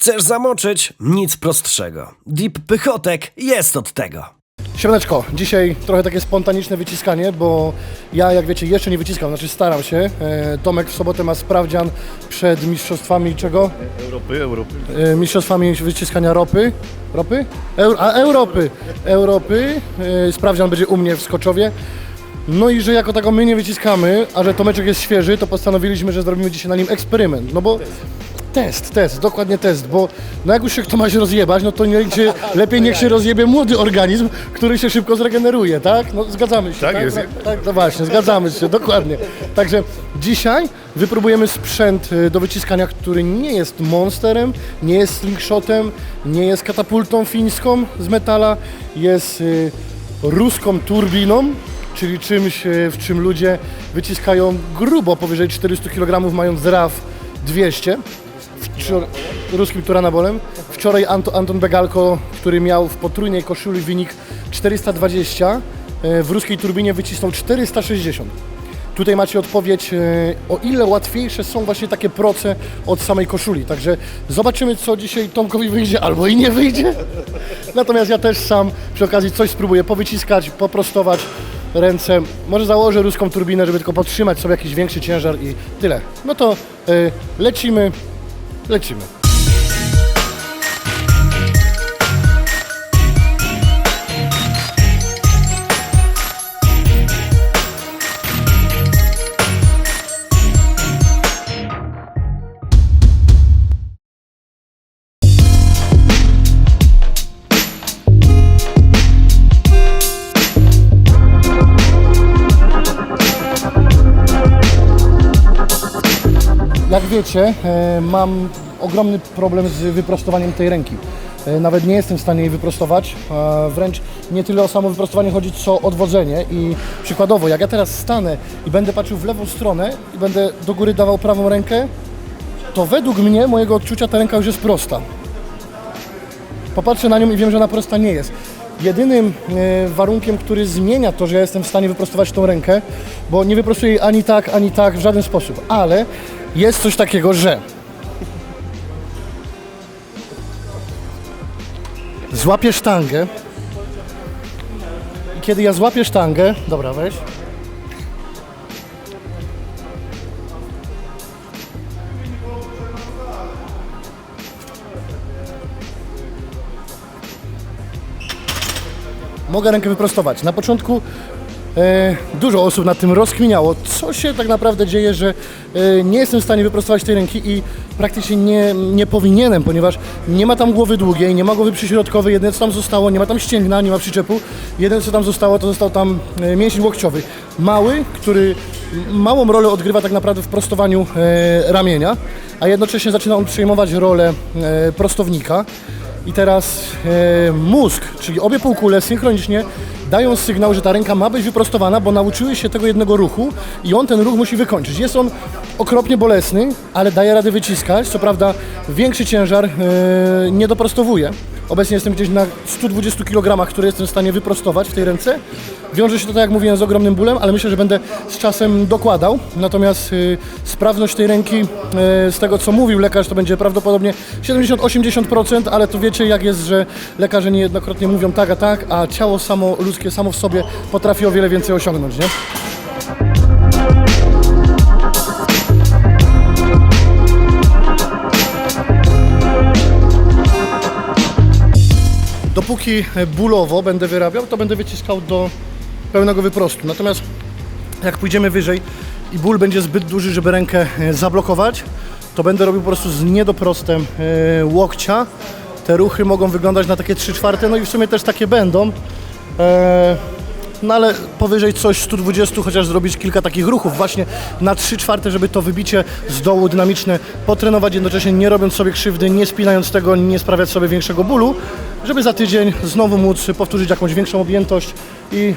Chcesz zamoczyć? Nic prostszego. Deep Pychotek jest od tego. Siemaneczko, dzisiaj trochę takie spontaniczne wyciskanie, bo ja, jak wiecie, jeszcze nie wyciskam, znaczy staram się. E, Tomek w sobotę ma sprawdzian przed mistrzostwami czego? Europy, Europy. E, mistrzostwami wyciskania ropy. Ropy? Euro, a, Europy. Europy. E, sprawdzian będzie u mnie w Skoczowie. No i że jako taką my nie wyciskamy, a że Tomeczek jest świeży, to postanowiliśmy, że zrobimy dzisiaj na nim eksperyment. No bo test, test, dokładnie test, bo no jak już się kto ma się rozjebać, no to niech się, lepiej niech się rozjebie młody organizm, który się szybko zregeneruje, tak? No zgadzamy się. Tak jest. No, tak, no właśnie, zgadzamy się, dokładnie. Także dzisiaj wypróbujemy sprzęt y, do wyciskania, który nie jest monsterem, nie jest slingshotem, nie jest katapultą fińską z metala, jest y, ruską turbiną, czyli czymś, y, w czym ludzie wyciskają grubo powyżej 400 kg, mając RAF 200. Wczor- ruskim turanabolem. Wczoraj Anto, Anton Begalko, który miał w potrójnej koszuli wynik 420, e, w ruskiej turbinie wycisnął 460. Tutaj macie odpowiedź, e, o ile łatwiejsze są właśnie takie proce od samej koszuli. Także zobaczymy, co dzisiaj Tomkowi wyjdzie, albo i nie wyjdzie. Natomiast ja też sam przy okazji coś spróbuję powyciskać, poprostować ręce. Może założę ruską turbinę, żeby tylko podtrzymać sobie jakiś większy ciężar i tyle. No to e, lecimy, lecimy. Jak wiecie, e, mam ogromny problem z wyprostowaniem tej ręki. E, Nawet nie jestem w stanie jej wyprostować. Wręcz nie tyle o samo wyprostowanie chodzi, co odwodzenie. I przykładowo, jak ja teraz stanę i będę patrzył w lewą stronę i będę do góry dawał prawą rękę, to według mnie, mojego odczucia, ta ręka już jest prosta. Popatrzę na nią i wiem, że ona prosta nie jest. Jedynym e, warunkiem, który zmienia to, że ja jestem w stanie wyprostować tą rękę, bo nie wyprostuję jej ani tak, ani tak, w żaden sposób, ale jest coś takiego, że złapię sztangę i kiedy ja złapię sztangę, dobra, weź. Mogę rękę wyprostować. Na początku e, dużo osób nad tym rozkminiało, co się tak naprawdę dzieje, że e, nie jestem w stanie wyprostować tej ręki i praktycznie nie, nie powinienem, ponieważ nie ma tam głowy długiej, nie ma głowy przyśrodkowej, jedyne co tam zostało, nie ma tam ścięgna, nie ma przyczepu, jedyne co tam zostało, to został tam e, mięsień łokciowy. Mały, który małą rolę odgrywa tak naprawdę w prostowaniu e, ramienia, a jednocześnie zaczyna on przejmować rolę e, prostownika. I teraz e, mózg, czyli obie półkule synchronicznie dają sygnał, że ta ręka ma być wyprostowana, bo nauczyły się tego jednego ruchu i on ten ruch musi wykończyć. Jest on okropnie bolesny, ale daje radę wyciskać. Co prawda większy ciężar e, nie doprostowuje. Obecnie jestem gdzieś na 120 kg, które jestem w stanie wyprostować w tej ręce. Wiąże się to, tak jak mówiłem, z ogromnym bólem, ale myślę, że będę z czasem dokładał. Natomiast y, sprawność tej ręki, y, z tego co mówił lekarz, to będzie prawdopodobnie 70-80%, ale to wiecie jak jest, że lekarze niejednokrotnie mówią tak, a tak, a ciało samo ludzkie samo w sobie potrafi o wiele więcej osiągnąć, nie? Dopóki bólowo będę wyrabiał, to będę wyciskał do pełnego wyprostu. Natomiast jak pójdziemy wyżej i ból będzie zbyt duży, żeby rękę e, zablokować, to będę robił po prostu z niedoprostem e, łokcia. Te ruchy mogą wyglądać na takie 3 czwarte, no i w sumie też takie będą. No ale powyżej coś 120, chociaż zrobić kilka takich ruchów właśnie na 3 czwarte, żeby to wybicie z dołu dynamiczne potrenować jednocześnie nie robiąc sobie krzywdy, nie spinając tego, nie sprawiać sobie większego bólu, żeby za tydzień znowu móc powtórzyć jakąś większą objętość i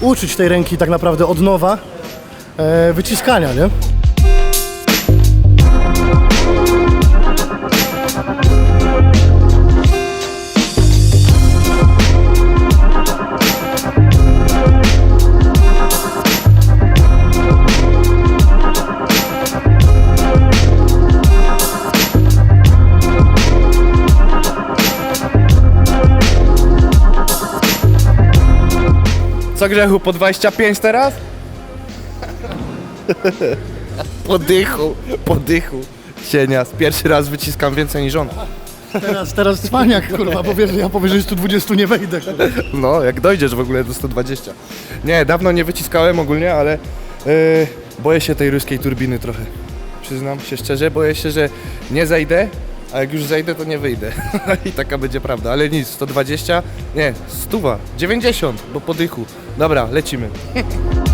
uczyć tej ręki tak naprawdę od nowa e, wyciskania, nie? Co grzechu, po 25 teraz? po dychu, po dychu. Cienia, pierwszy raz wyciskam więcej niż on. Teraz, teraz cwaniak, kurwa, bo wiesz, że ja powyżej 120 nie wejdę. kurwa. No, jak dojdziesz w ogóle do 120. Nie, dawno nie wyciskałem ogólnie, ale yy, boję się tej ruskiej turbiny trochę. Przyznam się szczerze, boję się, że nie zejdę, a jak już zejdę, to nie wyjdę. I taka będzie prawda, ale nic, 120, nie, stuwa, 90, bo po dychu. Dobra, lecimy.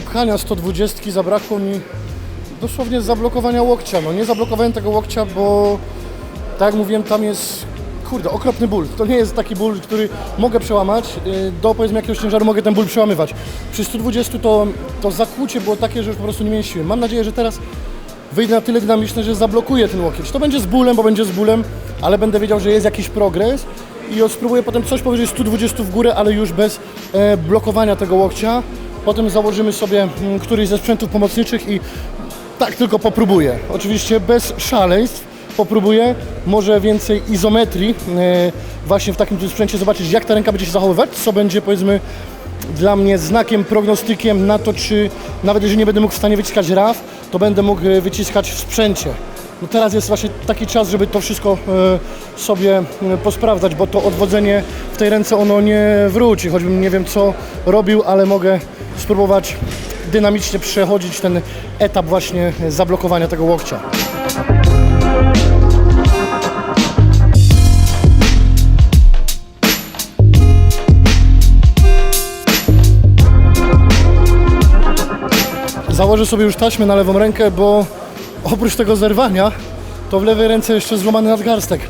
Do, do pchania 120 zabrakło mi dosłownie zablokowania łokcia. No nie zablokowałem tego łokcia, bo tak jak mówiłem, tam jest kurde, okropny ból. To nie jest taki ból, który mogę przełamać. Yy, Do powiedzmy jakiegoś ciężaru mogę ten ból przełamywać. Przy 120 to, to zakłucie było takie, że już po prostu nie miałem siły. Mam nadzieję, że teraz wyjdę na tyle dynamiczny, że zablokuję ten łokieć. To będzie z bólem, bo będzie z bólem, ale będę wiedział, że jest jakiś progres i spróbuję potem coś powyżej 120 w górę, ale już bez e, blokowania tego łokcia. Potem założymy sobie mm, któryś ze sprzętów pomocniczych i tak tylko popróbuję. Oczywiście bez szaleństw popróbuję, może więcej izometrii e, właśnie w takim sprzęcie, zobaczyć jak ta ręka będzie się zachowywać, co będzie powiedzmy dla mnie znakiem, prognostykiem na to, czy nawet jeżeli nie będę mógł w stanie wyciskać RAW, to będę mógł e, wyciskać w sprzęcie. No teraz jest właśnie taki czas, żeby to wszystko e, sobie posprawdzać, bo to odwodzenie w tej ręce ono nie wróci, choćbym nie wiem co robił, ale mogę spróbować dynamicznie przechodzić ten etap właśnie zablokowania tego łokcia. Założę sobie już taśmę na lewą rękę, bo oprócz tego zerwania, to w lewej ręce jeszcze złamany nadgarstek.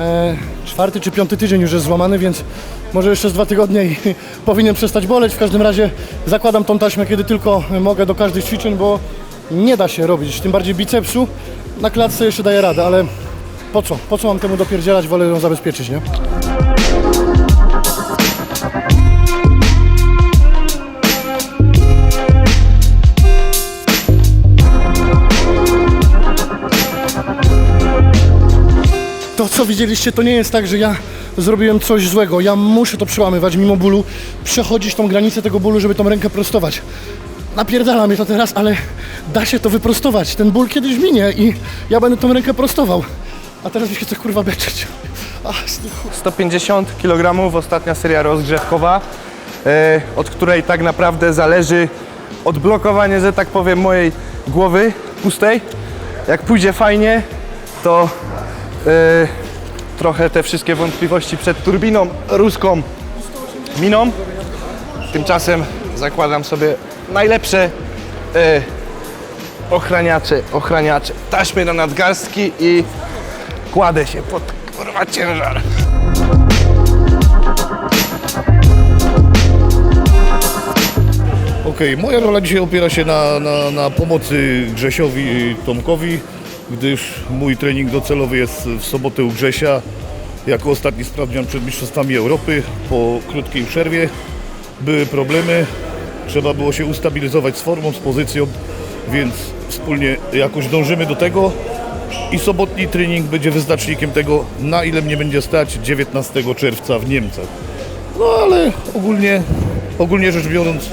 E, czwarty czy piąty tydzień już jest złamany, więc może jeszcze z dwa tygodnie i powinien przestać boleć. W każdym razie zakładam tą taśmę, kiedy tylko mogę do każdych ćwiczeń, bo nie da się robić, tym bardziej bicepsu. Na klatce jeszcze daję radę, ale po co? Po co mam temu dopierdzielać? Wolę ją zabezpieczyć, nie? To, co widzieliście, to nie jest tak, że ja zrobiłem coś złego. Ja muszę to przełamywać mimo bólu, przechodzić tą granicę tego bólu, żeby tą rękę prostować. Napierdala mnie to teraz, ale da się to wyprostować. Ten ból kiedyś minie i ja będę tą rękę prostował. A teraz mi się chce kurwa beczyć. Ach, chuj. 150 kg, ostatnia seria rozgrzewkowa, e, od której tak naprawdę zależy odblokowanie, że tak powiem, mojej głowy pustej. Jak pójdzie fajnie, to trochę te wszystkie wątpliwości przed turbiną ruską miną. Tymczasem zakładam sobie najlepsze e, ochraniacze, ochraniacze, taśmy na nadgarstki i kładę się pod kurwa ciężar. Okej, moja rola dzisiaj opiera się na, na, na pomocy Grzesiowi Tomkowi, gdyż mój trening docelowy jest w sobotę u Grzesia jako ostatni sprawdzian przed Mistrzostwami Europy po krótkiej przerwie. Były problemy, trzeba było się ustabilizować z formą, z pozycją, więc wspólnie jakoś dążymy do tego i sobotni trening będzie wyznacznikiem tego, na ile mnie będzie stać 19 czerwca w Niemcach. No ale ogólnie, ogólnie rzecz biorąc,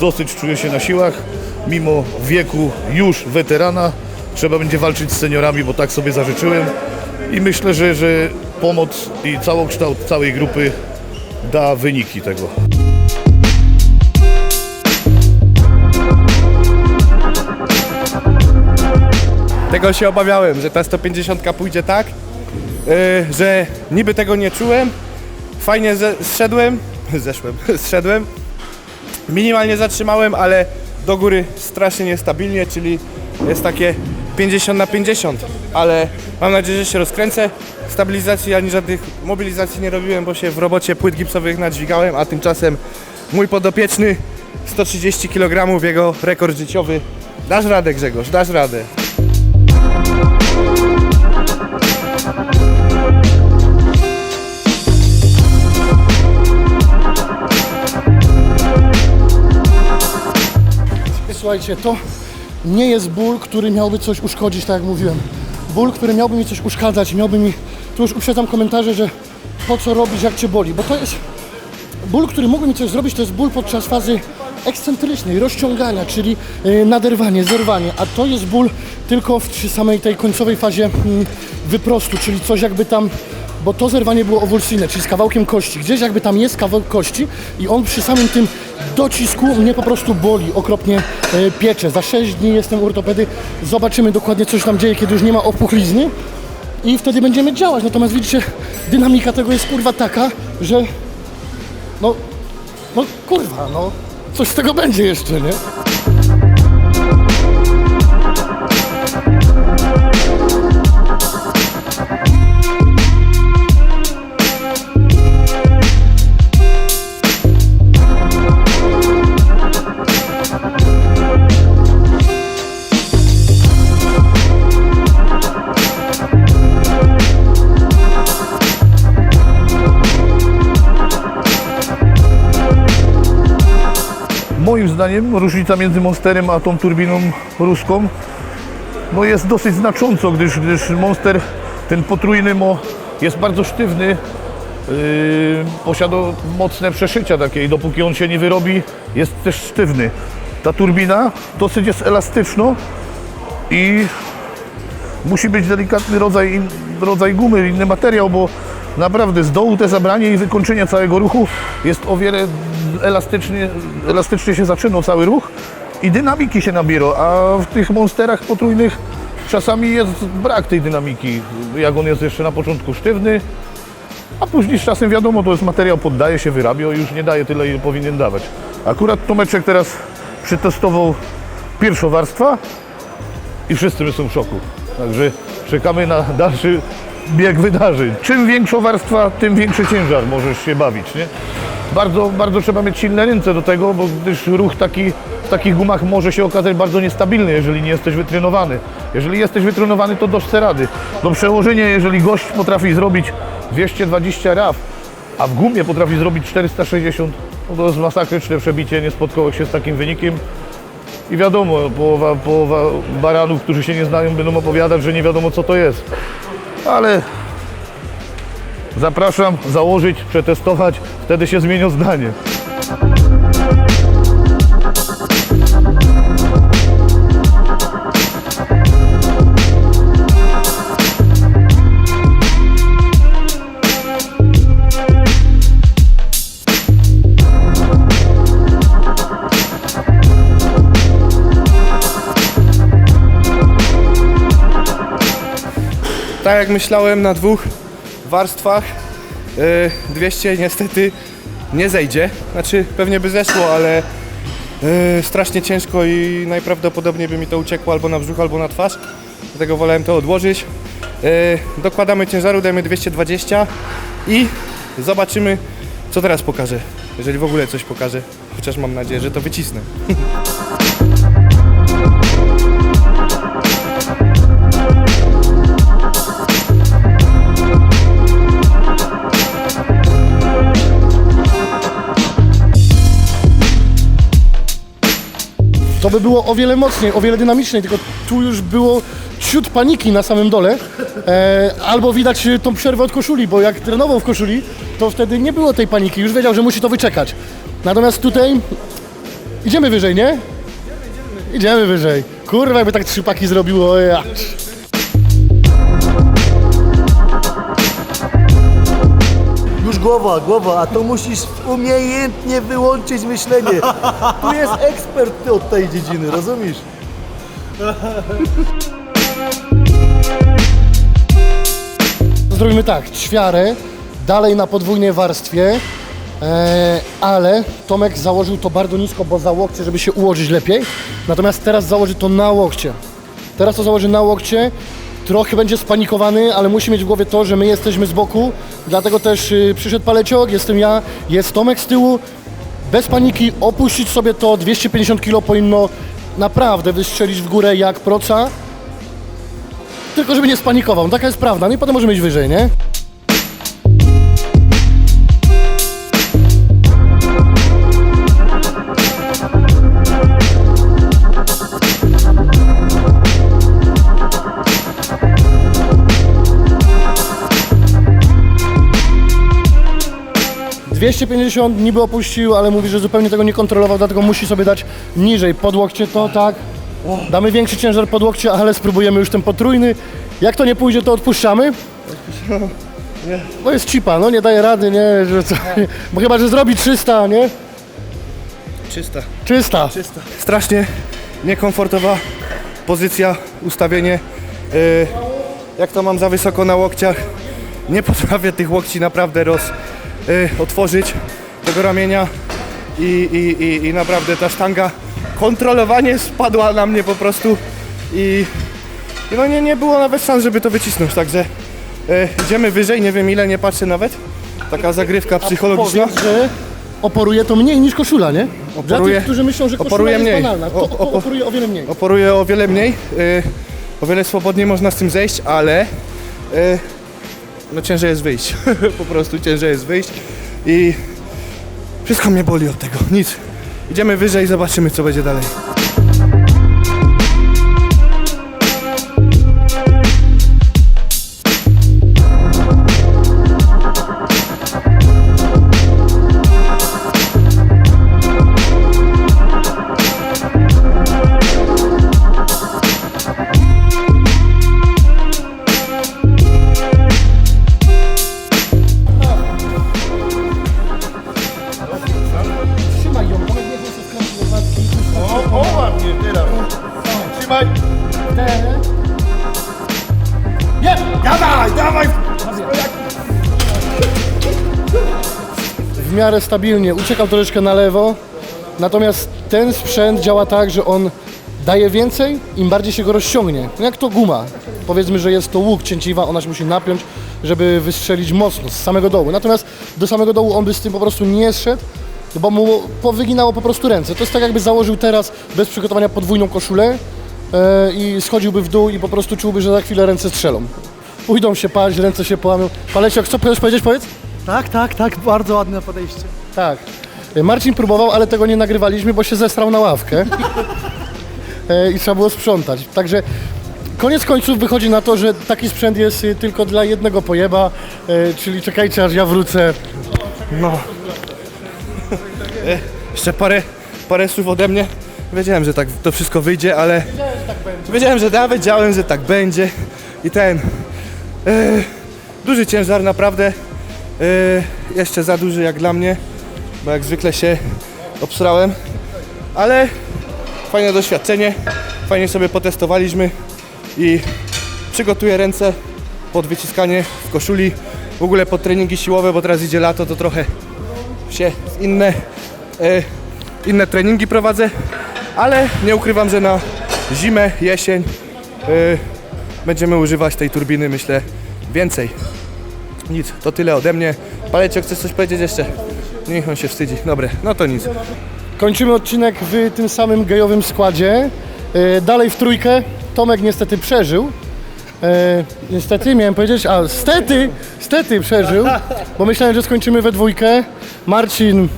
dosyć czuję się na siłach. Mimo wieku już weterana, trzeba będzie walczyć z seniorami, bo tak sobie zażyczyłem. I myślę, że, że pomoc i całokształt całej grupy da wyniki tego. Tego się obawiałem, że ta 150 pójdzie tak, yy, że niby tego nie czułem, fajnie ze- zszedłem, zeszłem, zszedłem, minimalnie zatrzymałem, ale do góry strasznie niestabilnie, czyli jest takie 50 na 50, ale mam nadzieję, że się rozkręcę. Stabilizacji ani żadnych mobilizacji nie robiłem, bo się w robocie płyt gipsowych nadźwigałem, a tymczasem mój podopieczny 130 kg, jego rekord życiowy. Dasz radę Grzegorz, dasz radę. Słuchajcie, to nie jest ból, który miałby coś uszkodzić, tak jak mówiłem. Ból, który miałby mi coś uszkadzać, miałby mi... Tu już uprzedzam komentarze, że po co robić, jak Cię boli, bo to jest... Ból, który mógłby mi coś zrobić, to jest ból podczas fazy ekscentrycznej, rozciągania, czyli y, naderwanie, zerwanie, a to jest ból tylko w samej tej końcowej fazie mm, wyprostu, czyli coś jakby tam, bo to zerwanie było owulsyjne, czyli z kawałkiem kości, gdzieś jakby tam jest kawałek kości i on przy samym tym docisku mnie po prostu boli, okropnie e, piecze. Za 6 dni jestem u ortopedy, zobaczymy dokładnie co się tam dzieje, kiedy już nie ma opuchlizny i wtedy będziemy działać. Natomiast widzicie, dynamika tego jest kurwa taka, że no, no kurwa, no coś z tego będzie jeszcze, nie? Zdaniem różnica między Monsterem a tą turbiną ruską no jest dosyć znacząco, gdyż, gdyż Monster, ten potrójny mo, jest bardzo sztywny, yy, posiada mocne przeszycia takie i dopóki on się nie wyrobi, jest też sztywny. Ta turbina dosyć jest elastyczna i musi być delikatny rodzaj, rodzaj gumy, inny materiał, bo naprawdę z dołu te zabranie i wykończenie całego ruchu jest o wiele elastycznie, elastycznie się zaczyna cały ruch i dynamiki się nabiera, a w tych monsterach potrójnych czasami jest brak tej dynamiki, jak on jest jeszcze na początku sztywny, a później z czasem wiadomo, to jest materiał, poddaje się, wyrabia i już nie daje tyle, ile powinien dawać. Akurat Tomeczek teraz przetestował pierwszą warstwę, i wszyscy są w szoku. Także czekamy na dalszy bieg wydarzeń. Czym większa warstwa, tym większy ciężar możesz się bawić, nie? Bardzo, bardzo trzeba mieć silne ręce do tego, bo gdyż ruch taki, w takich gumach może się okazać bardzo niestabilny, jeżeli nie jesteś wytrenowany. Jeżeli jesteś wytrenowany, to dość rady. Do przełożenia, jeżeli gość potrafi zrobić 220 raf, a w gumie potrafi zrobić 460, no to jest masakryczne przebicie, nie spotkał się z takim wynikiem. I wiadomo, połowa, połowa baranów, którzy się nie znają, będą opowiadać, że nie wiadomo co to jest. Ale zapraszam założyć, przetestować, wtedy się zmienią zdanie. Tak jak myślałem na dwóch warstwach, yy, 200 niestety nie zejdzie. Znaczy pewnie by zeszło, ale yy, strasznie ciężko i najprawdopodobniej by mi to uciekło albo na brzuch, albo na twarz. Dlatego wolałem to odłożyć. Yy, dokładamy ciężaru, dajemy 220 i zobaczymy co teraz pokażę. Jeżeli w ogóle coś pokażę, chociaż mam nadzieję, że to wycisnę. To by było o wiele mocniej, o wiele dynamiczniej, tylko tu już było ciut paniki na samym dole. E, albo widać tą przerwę od koszuli, bo jak trenował w koszuli, to wtedy nie było tej paniki, już wiedział, że musi to wyczekać. Natomiast tutaj idziemy wyżej, nie? Idziemy wyżej. Kurwa, jakby tak trzy paki zrobiło. Ja. Głowa, głowa, a to musisz umiejętnie wyłączyć myślenie. Tu jest ekspert od tej dziedziny, rozumiesz? Zrobimy tak, ćwiarę, dalej na podwójnej warstwie E, ale Tomek założył to bardzo nisko, bo za łokcie, żeby się ułożyć lepiej. Natomiast teraz założy to na łokcie. Teraz to założy na łokcie. Trochę będzie spanikowany, ale musi mieć w głowie to, że my jesteśmy z boku. Dlatego też y, przyszedł paleciok, jestem ja, jest Tomek z tyłu. Bez paniki opuścić sobie to 250 kg powinno naprawdę wystrzelić w górę jak proca. Tylko żeby nie spanikował, taka jest prawda. No i potem możemy iść wyżej, nie? Dwieście pięćdziesiąt niby opuścił, ale mówi, że zupełnie tego nie kontrolował, dlatego musi sobie dać niżej pod łokcie to, tak. Damy większy ciężar pod łokcie, ale spróbujemy już ten potrójny. Jak to nie pójdzie, to odpuszczamy. Bo jest cipa, no nie daje rady, nie, że co, bo chyba, że zrobi 300, nie? 300. 300. Strasznie niekomfortowa pozycja, ustawienie. Yy, jak to mam za wysoko na łokciach, nie potrafię tych łokci naprawdę roz, otworzyć, tego ramienia i, i, i, i naprawdę ta sztanga, kontrolowanie spadła na mnie po prostu i, i no nie, nie było nawet szans, żeby to wycisnąć, także yy, idziemy wyżej, nie wiem ile, nie patrzę nawet. Taka zagrywka psychologiczna. Powiem, że oporuje to mniej niż koszula, nie? Dla Oporuje- tych, którzy myślą, że koszula oporuje jest mniej. banalna, to o- oporuje o wiele mniej. oporuje o wiele mniej, y, o wiele swobodniej można z tym zejść, ale y, no ciężej jest wyjść, po prostu ciężej jest wyjść i wszystko mnie boli od tego, nic. Idziemy wyżej i zobaczymy co będzie dalej. Miarę stabilnie, uciekał troszeczkę na lewo. Natomiast ten sprzęt działa tak, że on daje więcej, im bardziej się go rozciągnie. No jak to guma. Powiedzmy, że jest to łuk cięciwa, ona się musi napiąć, żeby wystrzelić mocno z samego dołu. Natomiast do samego dołu on by z tym po prostu nie szedł, bo mu powyginało po prostu ręce. To jest tak jakby założył teraz bez przygotowania podwójną koszulę e, i schodziłby w dół i po prostu czułby, że za chwilę ręce strzelą. Pójdą się paść, ręce się połamią. Paleciok, co chcesz powiedzieć, powiedz? Tak, tak, tak, bardzo ładne podejście. Tak. Marcin próbował, ale tego nie nagrywaliśmy, bo się zesrał na ławkę. E, I trzeba było sprzątać. Także koniec końców wychodzi na to, że taki sprzęt jest y, tylko dla jednego pojeba, e, czyli czekajcie aż ja wrócę. No. E, Jeszcze parę, parę słów ode mnie. Wiedziałem, że tak to wszystko wyjdzie, ale wiedziałem, że ja wiedziałem, że tak będzie i ten e, duży ciężar naprawdę e, jeszcze za duży jak dla mnie, bo jak zwykle się obsrałem, ale fajne doświadczenie, fajnie sobie potestowaliśmy i przygotuję ręce pod wyciskanie w koszuli, w ogóle pod treningi siłowe, bo teraz idzie lato, to trochę się inne, e, inne treningi prowadzę, ale nie ukrywam, że na zimę, jesień e, będziemy używać tej turbiny, myślę, więcej. Nic, to tyle ode mnie. Paleciok, chcesz coś powiedzieć jeszcze? Niech on się wstydzi. Dobre, no to nic. Kończymy odcinek w tym samym gejowym składzie. E, Dalej w trójkę. Tomek niestety przeżył. E, niestety miałem powiedzieć, a stety, stety przeżył, bo myślałem, że skończymy we dwójkę. Marcin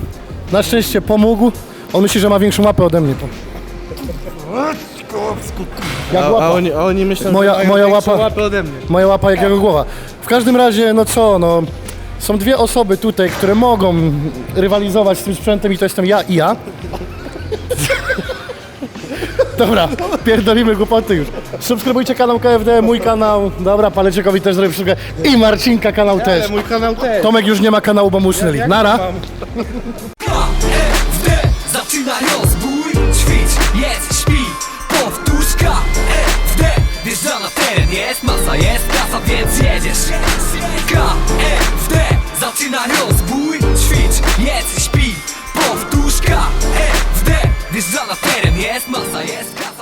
na szczęście pomógł. On myśli, że ma większą łapę ode mnie. Jak A, łapa? a, oni, a oni myślą, Moja- że mają moja większą łapa- łapę ode mnie. Moja łapa jak jego głowa. W każdym razie, no co, no. Są dwie osoby tutaj, które mogą rywalizować z tym sprzętem i to jestem ja i ja. Dobra, pierdolimy głupoty już. Subskrybujcie kanał KFD, mój kanał. Dobra, Paleciekowi też zrobię wszystko. I Marcinka kanał też. Ale mój kanał też. Tomek już nie ma kanału, bo mu usnęli. Nara. Jest kasa, więc jedziesz. KFD Zaczyna rozbój. Ćwicz, jedz, śpi. Powtórz K, F, D. Wjeżdża na teren, jest masa, jest kasa